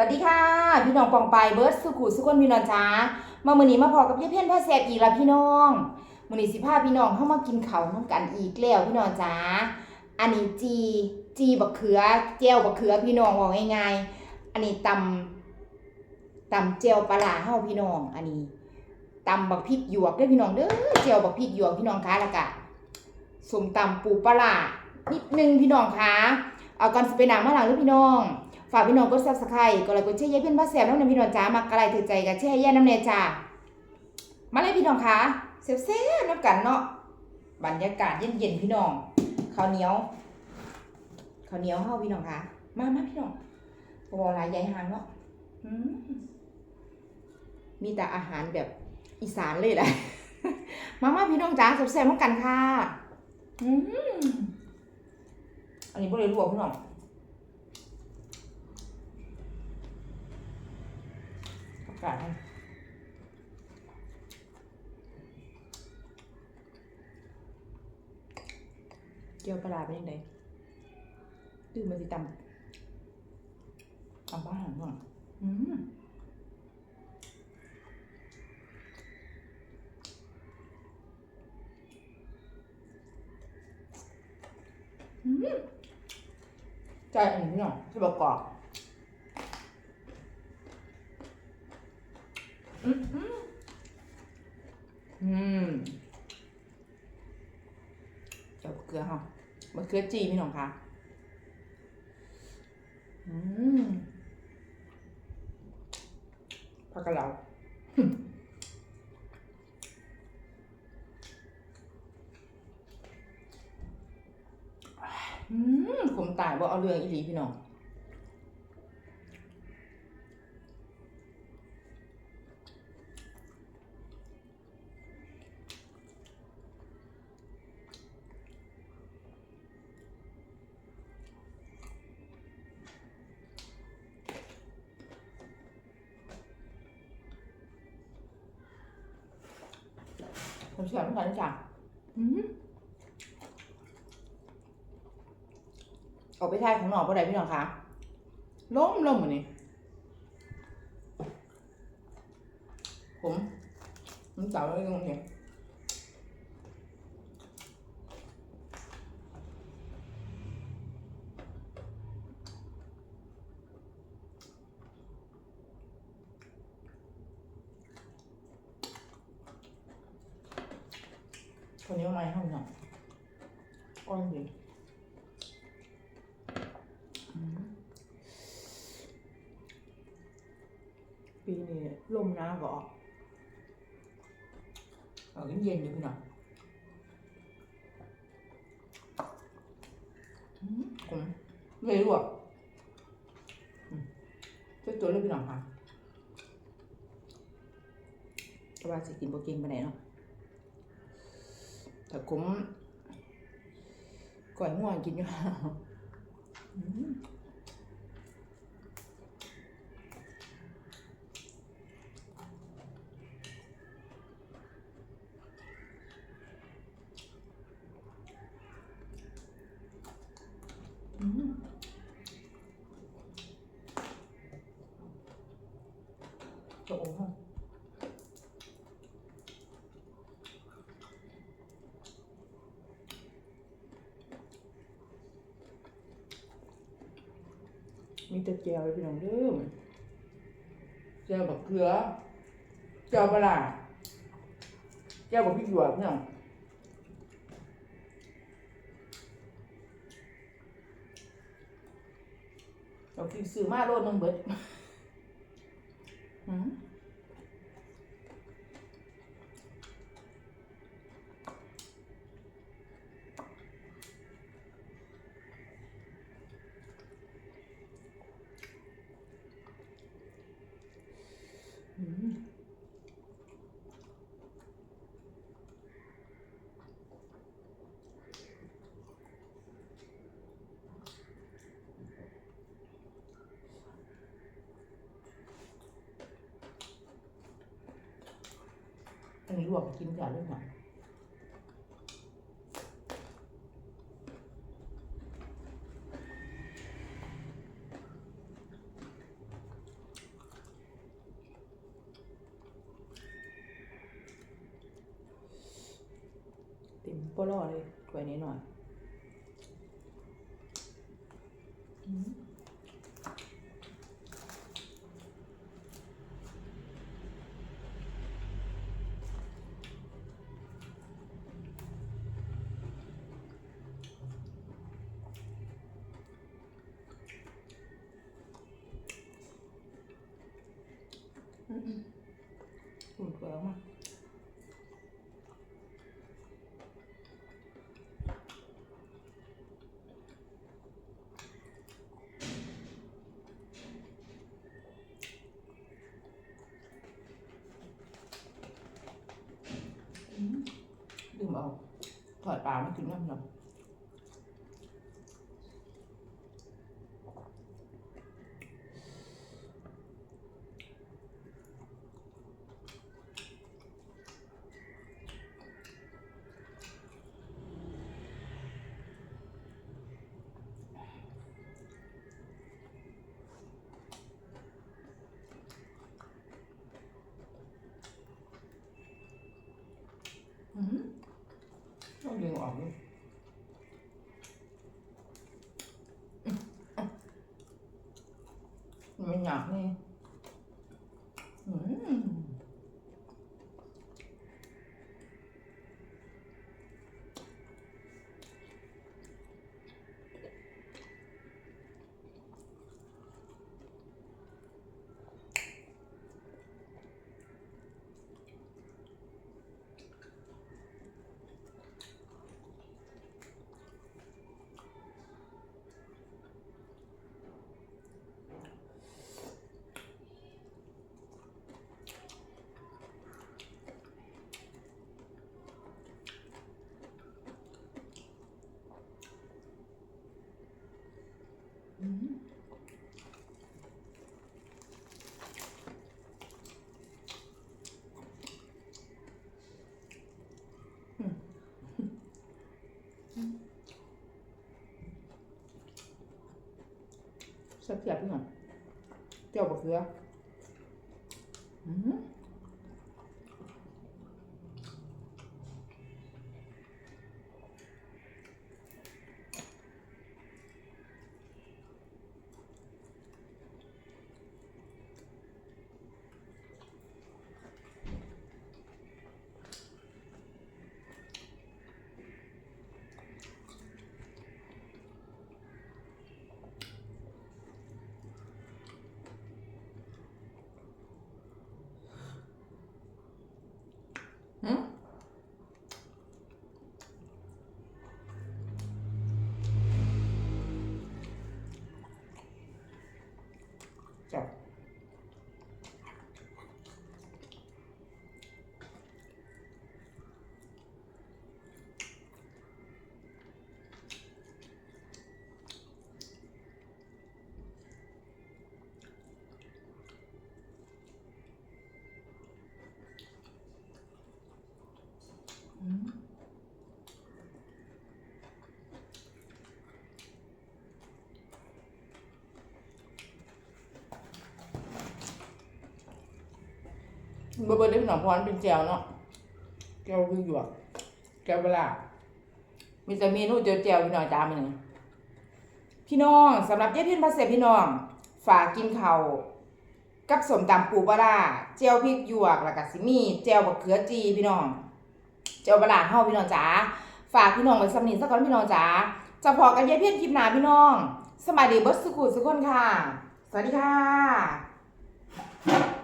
วัสดีค่ะ พี่น้องปองไปเบิร์ดสุขุสุขคนพี่น้องจ้ามามือนี้มาพอกับพี่เพี้ยนพ่อแสบอีกแล้วพี่น้องมือนี้สิพาพี่น้องเข้ามากินเขาน้ำกันอีกแล้วพี่น้องจ้าอันนี้จีจีบักเขือเจลบักเขือพี่น้องบอกง่ายๆอันนี้ตำตำเจลปลาเฮาพี่น้อง อันนี้ตำบักพริกหยวกเด้อพี่น้องเด้อเจลบักพริกหยวกพี่น้องคะแล้วก็สมตำปูปลานิดนึงพี่น้องคะเอาก่อนสิไปหนังมาหลังเด้อพี่น้อง ฝากพี่น้องกดซับสไครต์กดไลค์กดแชร์ยายเพื่อนพระแสบน้ำในพี่น้องจ้ามากระไรถือใจกันแช่แย่น้ำเนจ้ามาเลยพี่น้องคะเซฟเซฟน้ำกันเนาะบรรยากาศเย็นๆพี่น้องข้าวเหนียวข้าวเหนียวเฮาพี่น้องคะมามาพี่น้องบอลายใหญ่หางเนาะมีแต่อาหารแบบอีสานเลยแหละมามาพี่น้องจ้าเซฟเซฟน้ำกันค่ะอันนี้บริลวกพี่น้อง อา กาศให้เจียวปลาเป็นยังไงตื่นมาสิตำตำบ้าหลังก่อนอืมอืมใจอันนี้พี่น้องที่บอกกอบ อืมอืมอืมเจ้าเกลือค่ะมะเขือจีพี่น้องคะอืมผักกะเหลาอืมผมตายบ่เอาเรื่องอีหลีพี่น้อง ผมเชื่อไม่ทันจ้ะอืมออกไปท่ายของหนอกก็ได้พี่น้องคะล้มล้มเหมือนนี้ผมผมสาวไว้ตรงนี้ คนนี้มาให้ห้องหน่อก้อนดีปีนี้ลมหนาวก็ออกออกเย็นๆอยู่พี่น้องอืมเลยลวกอืมช่วยตัวเลยพี่น้องค่ะว่าสิกินโปรกินไปไหนเนาะ แต่ผมก่อยง่วงกินอยู่ อืมอืมโอ้โห มี แต่แจวเลยพี่น้องเด้อแจวบักเขือแจวปลาแจวบักพริกหยวกพี่น้องเราคิดซื้อมาโลดนึงเบิดอืม มีลวกกินก่อนเล็กองไหนเต็มโปโอเลยถ้วยนี้หน่อย อืมอืมอุ่นถ้วยอกมาลืมเอาถอดปลามากินน้ำหน่อยอืมต้ องดึงออกด้วยอืมอะมันไม่หนักนี่อืม อืมอืม แซ่บๆพี่หน่อยเจียวบะเขือ เบอร์เบอร์เล็กหน่อยเพราะมันเป็นแจวเนาะแจวคือหยวกแจวเวลามีแต่เมนูเจียวแจวพี่น้องจ้ามันนี่พี่น้องสำหรับเย้พินพาเสพี่น้อง ฝากกินข้าวกับสมตำปูปลาเจียวพริกหยวกแล้วก็สิมีเจียวบักเขือจีพี่น้องเจียวปลาร้าเฮาพี่น้องจ๋าฝากพี่น้องไว้สำนีสักก่อนพี่น้องจ๋าจะพอกันเย้พินคลิปหน้าพี่น้อง สมัยดีเบิร์ดสุขุสุขคนค่ะ สวัสดีค่ะ